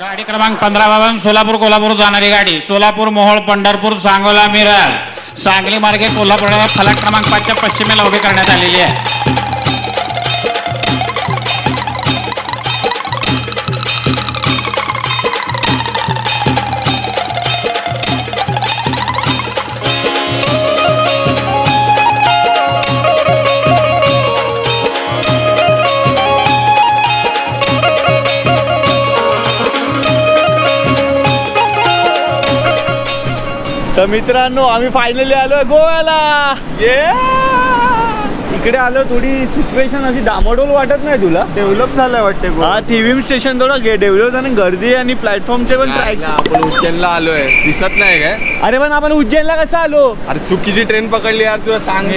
गाडी क्रमांक पंधरा बावन सोलापूर कोल्हापूर जाणारी गाडी. सोलापूर मोहोळ पंढरपूर सांगोला मिरज. सांगली मार्गे कोल्हापूर फलक क्रमांक पाचच्या पश्चिमेला उभी करण्यात आलेली आहे. तर मित्रांनो आम्ही फायनली आलोय गोव्याला. ये इकडे आलो थोडी सिच्युएशन अशी डामाडोल वाटत नाही तुला? डेव्हलप झालाय वाटते हा थिविम स्टेशन थोडं डेव्हलप झालं. आणि गर्दी आणि प्लॅटफॉर्मचे पण नाही ट्रॅक ना, आपण उज्जैनला आलोय. दिसत नाही काय? अरे पण आपण उज्जैनला कसं आलो? अरे चुकीची ट्रेन पकडली यार तुला सांग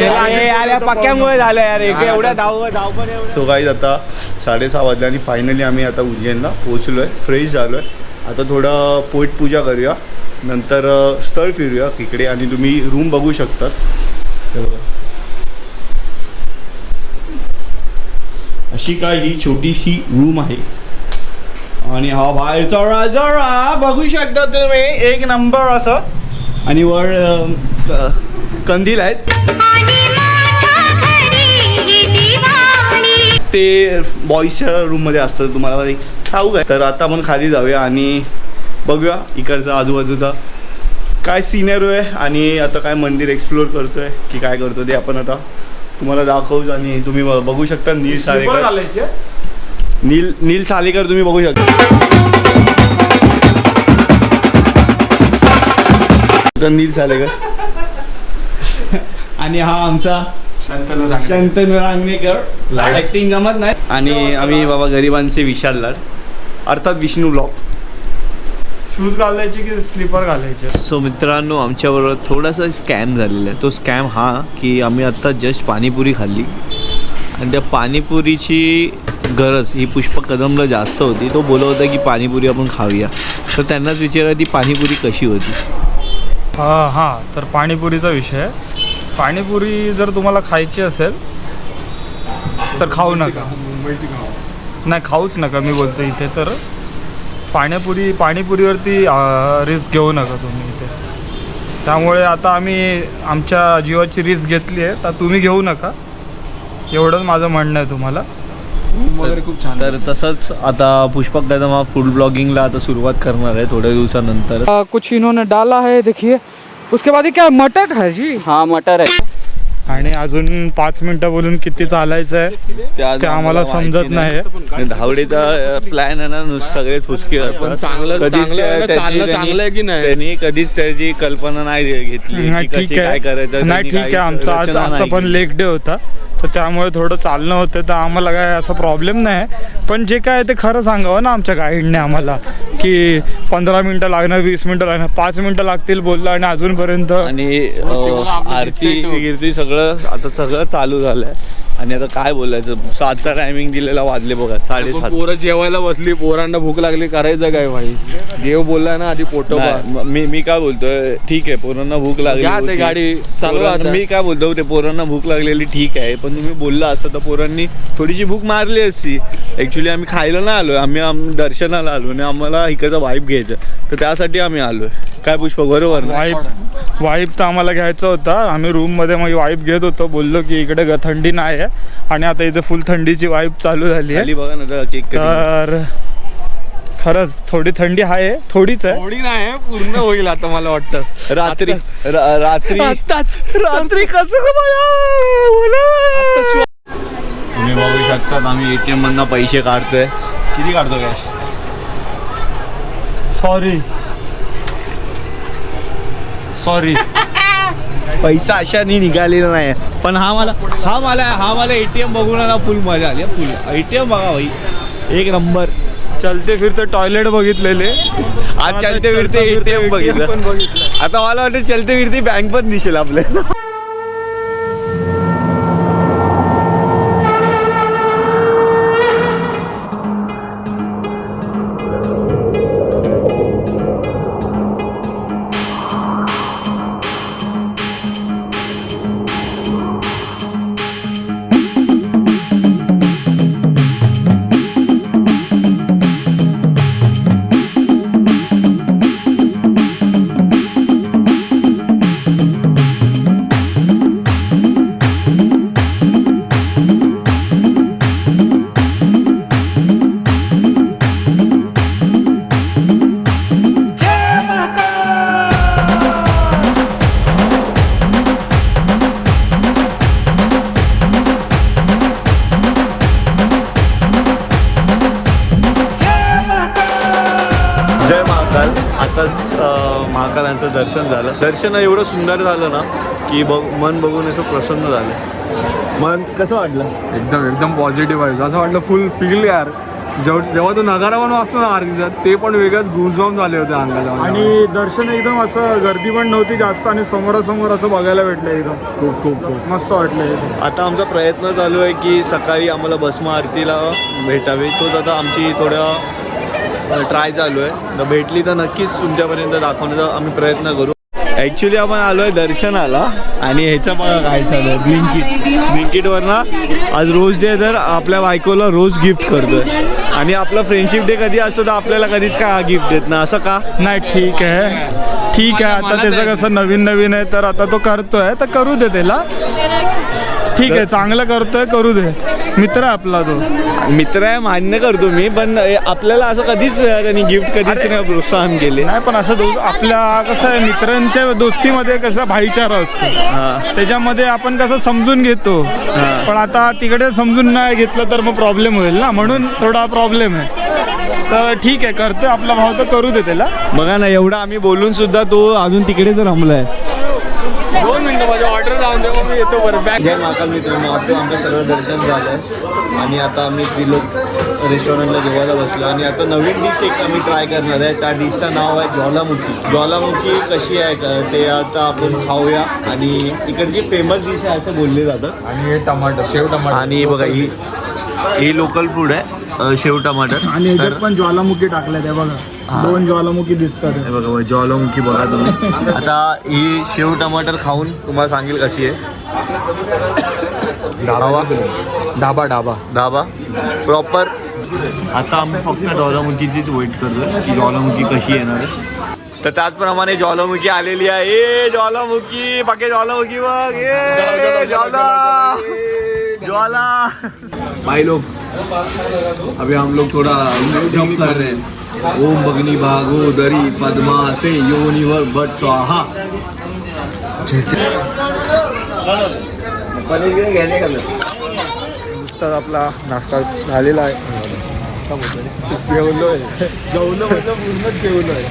पक्क्यामुळे झालं यार एक एवढ्या धाव धावपळ सो काही आता साडेसहा वाजले आणि फायनली आम्ही आता उज्जैनला पोहोचलोय. फ्रेश झालोय. आता थोडं पोट पूजा करूया. नंतर स्थळ फिरूया तिकडे आणि तुम्ही रूम बघू शकतात. अशी काय ही छोटीशी रूम आहे. आणि हा बाहेरचा राजा बघू शकता तुम्ही. एक नंबर असं. आणि वर क- कंदील आहेत. ते बॉईजच्या रूममध्ये असतं. तुम्हाला एक ठाऊक आहे. तर आता आपण खाली जाऊया आणि बघूया इकडचा आजूबाजूचा काय सिनेरो आहे आणि आता काय मंदिर एक्सप्लोर करतोय की काय करतो ते आपण आता तुम्हाला दाखवू आणि तुम्ही बघू शकता. नील सालेकर. नील नील सालेकर तुम्ही बघू शकता. नील सालेकर. आणि हा आमचा शंतनू रांगणेकर. ऍक्टिंग जमत नाही. आणि आम्ही बाबा गरिबांचे विशाल लाड. अर्थात विष्णू लॉक शूज घालायचे की स्लीपर घालायचे? सो मित्रांनो आमच्याबरोबर थोडासा स्कॅम झालेला आहे. तो स्कॅम हा की आम्ही आत्ता जस्ट पाणीपुरी खाल्ली. आणि त्या पाणीपुरीची गरज ही पुष्पक कदमला जास्त होती. तो बोलत होता की पाणीपुरी आपण खाऊया. तर त्यांनाच विचारा ती पाणीपुरी कशी होती. हा हां. तर पाणीपुरीचा विषय आहे. पाणीपुरी जर तुम्हाला खायची असेल तर खाऊ नका. नाही खाऊच नका मी बोलतो इथे तर. पाणीपुरी पाणीपुरीवरती रिस्क घेऊ नका तुम्ही इथे. त्यामुळे आता आम्ही आमच्या जीवाची रिस्क घेतली आहे तर तुम्ही घेऊ नका. एवढंच माझं म्हणणं आहे तुम्हाला. वगैरे खूप छान तर तसंच आता पुष्पक हा फूड ब्लॉगिंगला आता सुरुवात करणार आहे थोड्या दिवसानंतर. कुछ इन्होंने डाला है देखिए। उसके बाद ये क्या मटर है जी? हा मटर आहे आणि अजून पाच मिनटं बोलून किती चालायचं आहे ते आम्हाला समजत नाही. धावडीचा प्लॅन आहे ना नुस- सगळे फुसके असतात चांगलं- कधीच चांगलं आहे ना, त्याची चालणं त्यांनी- चांगलं आहे की नाही? त्यांनी कधीच त्याची कल्पना नाही घेतली नाही की कशी ठीक काय आहे करायचं नाही त्यांनी ठीक आहे. आमचं आज रचना असं नाही पण केली. लेक डे होता. तर त्यामुळे थोडं चालणं होतं तर आम्हाला काय असा प्रॉब्लेम नाही. पण जे काय ते खरं सांगावं ना आमच्या गाईडने आम्हाला की पंधरा मिनटं लागणार वीस मिनटं लागणार पाच मिनटं लागतील बोललं आणि अजूनपर्यंत आणि आरती गिरती सगळं आता सगळं चालू झालंय. आणि आता काय बोलायचं? सातचा टायमिंग दिलेला वाजले बघा साडेसात. पोरं जेवायला बसली पोरांना भूक लागली करायचं काय भाई? देव बोललाय ना आधी पोटो म- मी काय बोलतोय? ठीक आहे पोरांना भूक लागली. गाडी, आता. मी काय बोलतो ते पोरांना भूक लागलेली ठीक आहे पण तुम्ही बोलला असतं तर पोरांनी थोडीशी भूक मारली असती. ऍक्च्युली आम्ही खायला नाही आलोय. आम्ही आम- दर्शनाला आलो आणि आम्हाला इकडचा वाईब घ्यायचं तर त्यासाठी आम्ही आलोय. काय पुष्प बरोबर ना? वाईप तर आम्हाला घ्यायचा होता. आम्ही रूममध्ये मग वाईप घेत होतो. बोललो की इकडे ग- थंडी नाही आहे आणि आता इथे फुल थंडीची वाईप चालू झाली आहे. बघा ना. तर खरंच थोडी थंडी आहे थोडीच आहे. थोडी नाही पूर्ण होईल आता मला वाटतं. रात्री रात्री आत्ताच. रात्री कसं तुम्ही बघू शकतात आम्ही एटीएम मधनं पैसे काढतोय. किती काढतो कॅश सॉरी सॉरी पैसा अशाने निघालेला नाही. पण हा मला हा मला हा मला एटीएम बघून ना फुल मजा आली फुल एटीएम बघा भाई. एक नंबर चलते फिरते टॉयलेट बघितलेले. आज चलते फिरते एटीएम बघितलं. आता मला वाटतं चलते फिरते बँक पण दिसेल आपल्याला. महाकालांचं दर्शन झालं. दर्शन एवढं सुंदर झालं ना की बघ मन बघून असं प्रसन्न झालं. मन कसं वाटलं? एकदम एकदम पॉझिटिव्ह आहे. असं वाटलं फुल फील यार. जेव्हा जेव्हा तो नगारा पण वाचतो ना आरतीचा ते पण वेगळंच गुजबाम झाले होते अंगाला. आणि दर्शन एकदम असं गर्दी पण नव्हती जास्त आणि समोरासमोर असं बघायला भेटलं एकदम. खूप खूप खूप. मस्त वाटलं आता आमचा प्रयत्न चालू आहे की सकाळी आम्हाला भस्म आरतीला भेटावी. तोच आता आमची थोडं ट्राय चालू आहे. तर भेटली तर नक्कीच तुमच्यापर्यंत दाखवण्याचा आम्ही प्रयत्न करू. ॲक्च्युली आपण आलो आहे दर्शनाला आणि ह्याचं बघा काय चालू आहे. ब्लिंकिट ब्लिंकिटवर ना आज रोज डे तर आपल्या बायकोला रोज गिफ्ट करतोय. आणि आपला फ्रेंडशिप डे कधी असतो तर आपल्याला कधीच का गिफ्ट देत ना असं का? नाही ठीक आहे. ठीक आहे आता त्याचं कसं नवीन नवीन आहे. तर आता तो करतोय तर करू दे त्याला. ठीक आहे चांगलं करतोय करू दे. मित्र आहे आपला तो. मित्र आहे मान्य करतो मी पण आपल्याला असं कधीच त्यांनी गिफ्ट कधीच नाही प्रोत्साहन केले. नाही पण असं दो आपल्या कसं आहे मित्रांच्या दोस्तीमध्ये कसा भाईचारा असतो. त्याच्यामध्ये आपण कसं समजून घेतो. पण आता तिकडे समजून नाही घेतलं तर मग प्रॉब्लेम होईल ना. म्हणून थोडा प्रॉब्लेम आहे. तर ठीक आहे करतोय. आपला भाव तर करू दे त्याला. बघा ना एवढा आम्ही बोलून सुद्धा तो अजून तिकडेच रमलाय दोन मिनिटं माझी ऑर्डर जाऊन दे मग मी येतो बरं बॅग जय महाकाल मित्रांनो. आता आमचं सर्व दर्शन झालं आणि आता आम्ही त्रिलोक रेस्टॉरंटला जेवायला बसलो. आणि आता नवीन डिश एक आम्ही ट्राय करणार आहे. त्या डिशचं नाव आहे ज्वालामुखी. ज्वालामुखी कशी आहे का ते आता आपण खाऊया. आणि इकडची फेमस डिश आहे असं बोलले जातं आणि हे टमाटर शेव टमाटर. आणि बघा ही ही लोकल फूड आहे. अ, शेव टमाटर. आणि तर ह्याच्यात पण ज्वालामुखी टाकल्या त्या बघा. दोन ज्वालामुखी दिसतात. हे बघा बघा, ज्वालामुखी बघा तुम्ही. आता ही शेव टमाटर खाऊन तुम्हाला सांगेल कशी आहे. ढाबा ढाबा ढाबा धाबा प्रॉपर आता आम्ही फक्त ज्वालामुखीचीच वेट करतो की ज्वालामुखी कशी येणार आहे. तर त्याचप्रमाणे ज्वालामुखी आलेली आहे. ए ज्वालामुखी बाकी ज्वालामुखी बघ. ए ज्वाला. ज्वाला. भाई लोग अभी हम लोग थोड़ा जंप कर रहे हैं। ओम भगनी भागो दरी पद्मा से योनिवर भट स्वाहा। तर आपला नाश्ता झालेला आहे. जेवलोय जेवलो म्हणजे पूर्णच जेवलोय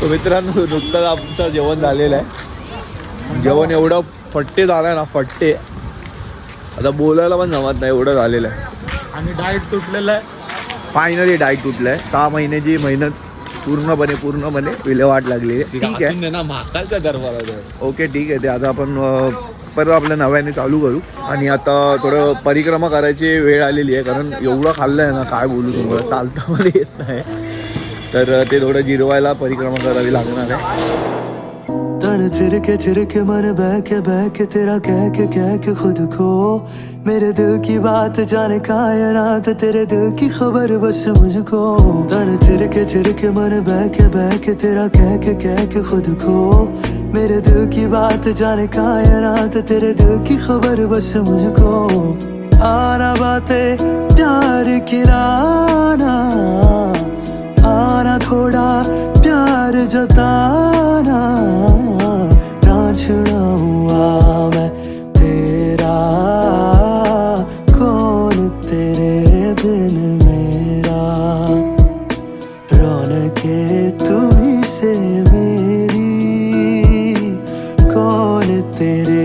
तो मित्रांनो नुकतंच आमचं जेवण झालेलं आहे. जेवण एवढं फट्टे झालं ना फट्टे. आता बोलायला पण जमत नाही एवढं झालेलं आहे. आणि डाएट तुटलेलं आहे. फायनली डाईट तुटलं आहे. सहा महिन्याची मेहनत पूर्णपणे पूर्णपणे विल्हेवाट लागली आहे. ठीक आहे. ना महाकालच्या दरबारात ओके ठीक आहे. ते आता आपण परत आपल्या नव्याने चालू करू. आणि आता थोडं परिक्रमा करायची वेळ आलेली आहे कारण एवढं खाल्लं आहे ना काय बोलू तुम्हाला चालता पण येत नाही. तर ते थोडं जिरवायला परिक्रमा करावी लागणार आहे. तन थिरके थिरके मन बहके बहके तेरा कह के कह के खुद को। मेरे दिल की बात जाने कायनात तेरे दिल की खबर बस मुझको। तन थिरके थिरके मन बहके बहके तेरा कह के कह के खुद को। मेरे दिल की बात जाने कायनात तेरे दिल की खबर बस मुझको। आना बातें प्यार की आना थोड़ा प्यार जताना ना हुआ मैं तेरा। कौन तेरे बिन मेरा? रौनके तुम्ही से मेरी। कौन तेरे